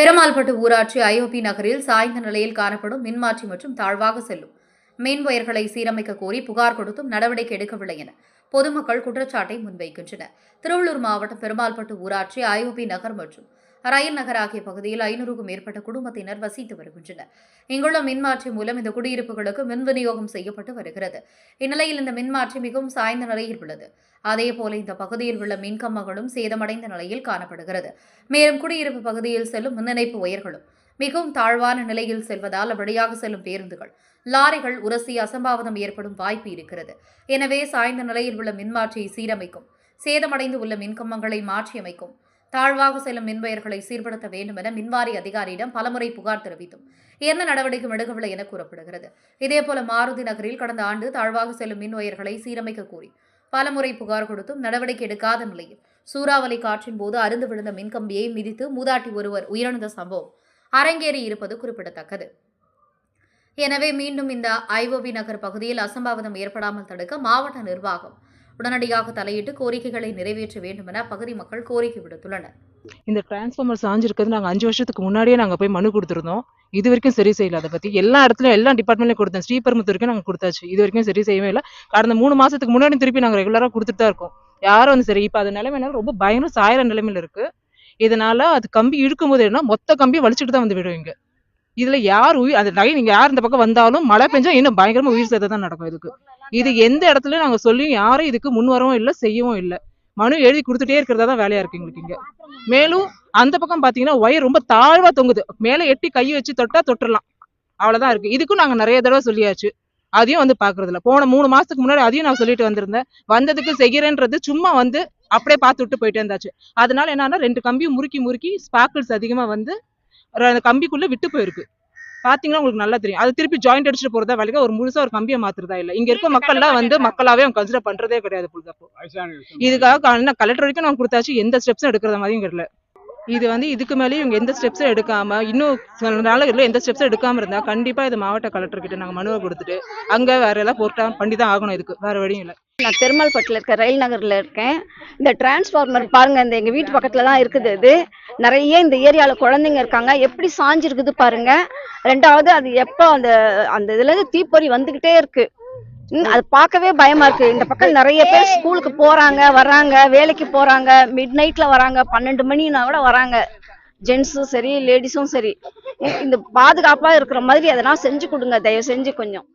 பெருமாள்பட்டு ஊராட்சி ஐஓபி நகரில் சாய்ந்த நிலையில் காணப்படும் மின்மாற்றி மற்றும் தாழ்வாக செல்லும். மின் வயர்களை சீரமைக்க கோரி புகார் கொடுத்தும் நடவடிக்கை எடுக்கவில்லை என பொதுமக்கள் குற்றச்சாட்டை முன்வைக்கின்றனர். திருவள்ளூர் மாவட்டம் பெருமாள்பட்டு ஊராட்சி ஐஓபி நகர் மற்றும் ரயில் நகர் ஆகிய பகுதியில் ஐநூறுக்கும் மேற்பட்ட குடும்பத்தினர் வசித்து வருகின்றனர். இங்குள்ள மின்மாற்றி மூலம் இந்த குடியிருப்புகளுக்கு மின் விநியோகம் செய்யப்பட்டு வருகிறது. இந்நிலையில் இந்த மின்மாற்றி மிகவும் சாய்ந்த நிலையில் உள்ளது. அதேபோல இந்த பகுதியில் உள்ள மின்கம்பங்களும் சேதமடைந்த நிலையில் காணப்படுகிறது. மேலும் குடியிருப்பு பகுதியில் செல்லும் மின் இணைப்பு உயர்களும் மிகவும் தாழ்வான நிலையில் செல்வதால் அவ்வழியாக செல்லும் பேருந்துகள் லாரிகள் உரசி அசம்பாவிதம் ஏற்படும் வாய்ப்பு இருக்கிறது. எனவே சாய்ந்த நிலையில் உள்ள மின்மாற்றியை சீரமைக்கும் சேதமடைந்து உள்ள மின்கம்பங்களை மாற்றியமைக்கும் தாழ்வாக செல்லும் மின்வயர்களை சீர்படுத்த வேண்டும் என மின்வாரி அதிகாரியிடம் பலமுறை புகார் தெரிவித்தும். எந்த நடவடிக்கையும் எடுக்கவில்லை என கூறப்படுகிறது. இதேபோல மாருதி நகரில் கடந்த ஆண்டு தாழ்வாக செல்லும் மின்வயர்களை சீரமைக்க கோரி பலமுறை புகார் கொடுத்தும் நடவடிக்கை எடுக்காத நிலையில் சூறாவளி காற்றின் போது அருந்து விழுந்த மின்கம்பியை மிதித்து மூதாட்டி ஒருவர் உயிரிழந்த சம்பவம் அரங்கேறி இருப்பது குறிப்பிடத்தக்கது. எனவே மீண்டும் இந்த ஐஓபி நகர் பகுதியில் அசம்பாவிதம் ஏற்படாமல் தடுக்க மாவட்ட நிர்வாகம் உடனடியாக தலையிட்டு கோரிக்கைகளை நிறைவேற்ற வேண்டும் என அப்பகுதி மக்கள் கோரிக்கை விடுத்துள்ளனர். இந்த டிரான்ஸ்ஃபார்மர் சாஞ்சிருக்கிறது நாங்கள் அஞ்சு வருஷத்துக்கு முன்னாடியே நாங்கள் போய் மனு கொடுத்துருந்தோம். இது வரைக்கும் சரி செய்யல. அதை பற்றி எல்லா இடத்துலையும் எல்லா டிபார்ட்மெண்ட்லையும் கொடுத்தோம் ஸ்ரீபெரும்புத்தூர் வரைக்கும் நாங்கள் கொடுத்தாச்சு. இது வரைக்கும் சரி செய்யவே இல்லை. கடந்த மூணு மாதத்துக்கு முன்னாடி திருப்பி நாங்கள் ரெகுலராக கொடுத்துட்டு தான் இருக்கோம். யாரும் வந்து சரி இப்போ அது நிலைமைனால ரொம்ப பயங்கர சாயிர நிலைமையில இருக்கு. இதனால அது கம்பி இழுக்கும்போது என்ன மொத்த கம்பி வலிச்சுட்டு தான் வந்து விடுவீங்க இதுல யார் உயிர் அந்த லைன் நீங்க யார் இந்த பக்கம் வந்தாலும் மழை பெஞ்சா இன்னும் பயங்கரமா உயிர் சேதம் தான் நடக்கும் இதுக்கு. இது எந்த இடத்துல நாங்க சொல்லியும் யாரும் இதுக்கு முன் வரவும் இல்லை செய்யவும் இல்லை. மனு எழுதி கொடுத்துட்டே இருக்கிறதா தான் வேலையா இருக்கு எங்களுக்கு இங்க. மேலும் அந்த பக்கம் பாத்தீங்கன்னா ஒயர் ரொம்ப தாழ்வா தொங்குது. மேல எட்டி கை வச்சு தொட்டா தொட்டுறலாம். அவ்வளவுதான் இருக்கு. இதுக்கும் நாங்க நிறைய தடவை சொல்லியாச்சு. அதையும் வந்து பாக்குறது இல்ல போன மூணு மாசத்துக்கு முன்னாடி அதையும் நான் சொல்லிட்டு வந்திருந்தேன். வந்ததுக்கு செய்கிறேன்றது சும்மா வந்து அப்படியே பார்த்து விட்டு போயிட்டே இருந்தாச்சு. அதனால என்னன்னா ரெண்டு கம்பியும் முறுக்கி முறுக்கி ஸ்பார்க்கிள்ஸ் அதிகமா வந்து அந்த கம்பிக்குள்ள விட்டு போயிருக்கு. பாத்தீங்கன்னா உங்களுக்கு நல்லா தெரியும். அது திருப்பி ஜாயிண்ட் அடிச்சுட்டு போறதா வேலைக்கு ஒரு முழுசா ஒரு கம்பியை மாத்துறதா இல்ல. இங்க இருக்க மக்கள்லாம் வந்து மக்களாவே அவங்க கன்சிடர் பண்றதே கிடையாது புழுதப்போ இதுக்காக என்ன கலெக்டர் வரைக்கும் நான் கொடுத்தாச்சு. எந்த ஸ்டெப்ஸும் எடுக்கிறத மாதிரியும் தெரியல இது வந்து இதுக்கு மேலேயும் இவங்க எந்த ஸ்டெப்ஸும் எடுக்காம இன்னும் சில நாளுகளில் எந்த ஸ்டெப்ஸும் எடுக்காம இருந்தா கண்டிப்பா இது மாவட்ட கலெக்டர் கிட்ட நாங்க மனுவை கொடுத்துட்டு அங்க வேற எல்லாம் போட்டா பண்ணி தான் ஆகணும் இதுக்கு. வேற வழியும் இல்லை. நான் பெருமாள்பட்டில் இருக்க ரயில் நகரில் இருக்கேன். இந்த டிரான்ஸ்ஃபார்மர் பாருங்க இந்த எங்கள் வீட்டு பக்கத்தில் தான் இருக்குது இது. நிறைய இந்த ஏரியாவில் குழந்தைங்க இருக்காங்க. எப்படி சாஞ்சிருக்குது பாருங்க. ரெண்டாவது அது எப்போ அந்த அந்த இதுலேருந்து தீப்பொறி வந்துக்கிட்டே இருக்கு. அது பார்க்கவே பயமா இருக்கு. இந்த பக்கம் நிறைய பேர் ஸ்கூலுக்கு போறாங்க வர்றாங்க வேலைக்கு போறாங்க. மிட் நைட்ல வராங்க பன்னெண்டு மணினா கூட வராங்க. ஜென்ஸும் சரி லேடிஸும் சரி. இந்த பாதுகாப்பா இருக்கிற மாதிரி அதெல்லாம் செஞ்சு கொடுங்க. தயவு செஞ்சு கொஞ்சம்.